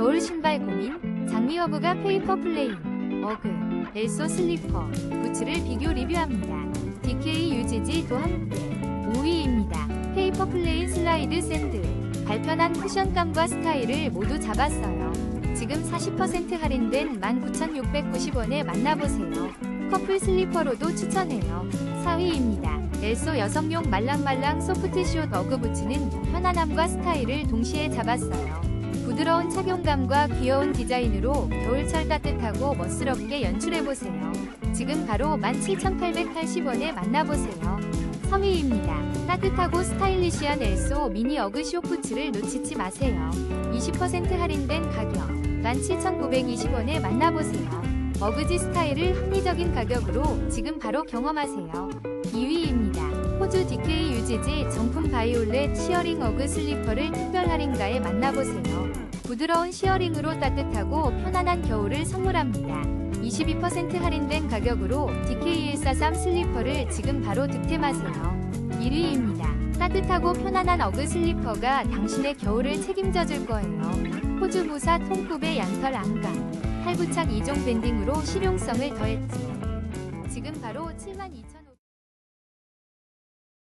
겨울 신발 고민, 장미 허브가 페이퍼 플레인, 어그, 엘소 슬리퍼, 부츠를 비교 리뷰합니다. DK UGG도 함께 5위입니다. 페이퍼 플레인 슬라이드 샌드, 발편한 쿠션감과 스타일을 모두 잡았어요. 지금 40% 할인된 19,690원에 만나보세요. 커플 슬리퍼로도 추천해요. 4위입니다. 엘소 여성용 말랑말랑 소프트숏 어그 부츠는 편안함과 스타일을 동시에 잡았어요. 부드러운 착용감과 귀여운 디자인으로 겨울철 따뜻하고 멋스럽게 연출해보세요. 지금 바로 17,880원에 만나보세요. 3위입니다. 따뜻하고 스타일리시한 엘소 미니 어그 쇼부츠를 놓치지 마세요. 20% 할인된 가격 17,920원에 만나보세요. 어그지 스타일을 합리적인 가격으로 지금 바로 경험하세요. 2위입니다. 호주 DK UGG 정품 바이올렛 시어링 어그 슬리퍼를 특별 할인가에 만나보세요. 부드러운 시어링으로 따뜻하고 편안한 겨울을 선물합니다. 22% 할인된 가격으로 DK143 슬리퍼를 지금 바로 득템하세요. 1위입니다. 따뜻하고 편안한 어그 슬리퍼가 당신의 겨울을 책임져 줄 거예요. 호주 무사 통굽의 양털 안감, 팔부착 2종 밴딩으로 실용성을 더했지. 지금 바로 72,000원.